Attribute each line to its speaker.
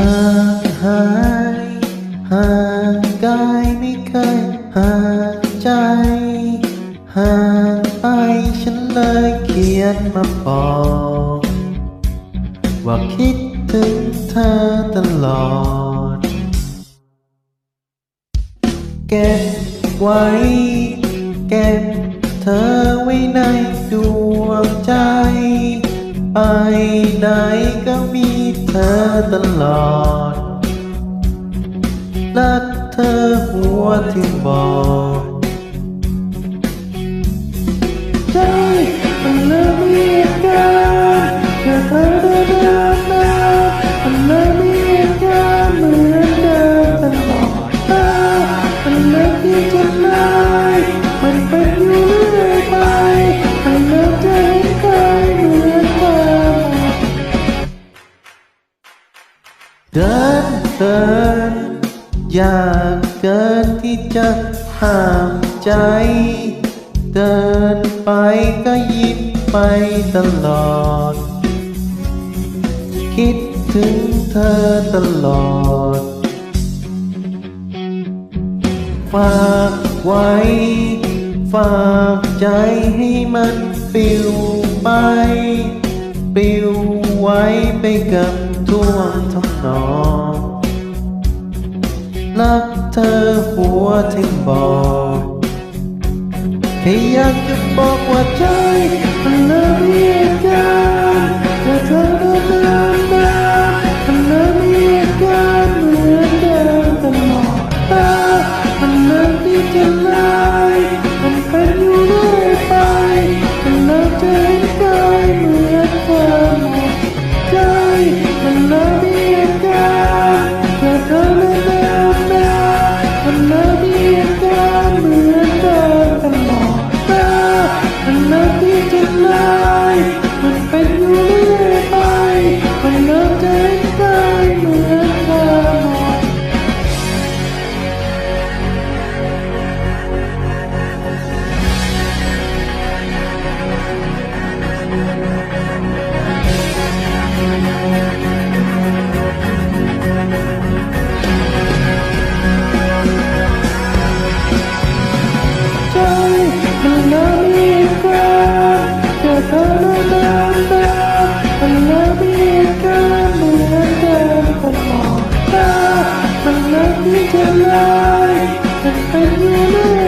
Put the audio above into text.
Speaker 1: หางหายห่างกายไม่เคยห่างใจห่างไปฉันเลยเขียนมาบอกว่าคิดถึงเธอตลอด เก็บไว้ เก็บเธอไว้ในดวงใจ ไปไหน เธอตลอด รักเธอหัวที่บอดใจมันเริ่มมีอาการแค่เธอเดินเดินมามันเริ่ม เดินเดินอยากเกินที่จะห้ามใจ เดินไปก็ยิ้มไปตลอด คิดถึงเธอตลอด ฝากไว้ ฝากใจให้มันปิวไป ปิวไว้ไปกับ ท่วงทำนองรักเธอหัวทิ้งบอกแค่อยากจะบอกว่าใจมันเลิกเรียกกันแต่เธอก็เดินมามันเลิกเรียกกันเหมือนเดิมแต่มองตามันเลิกที่จะ ไม่ลายแต่เป็นเรื่อง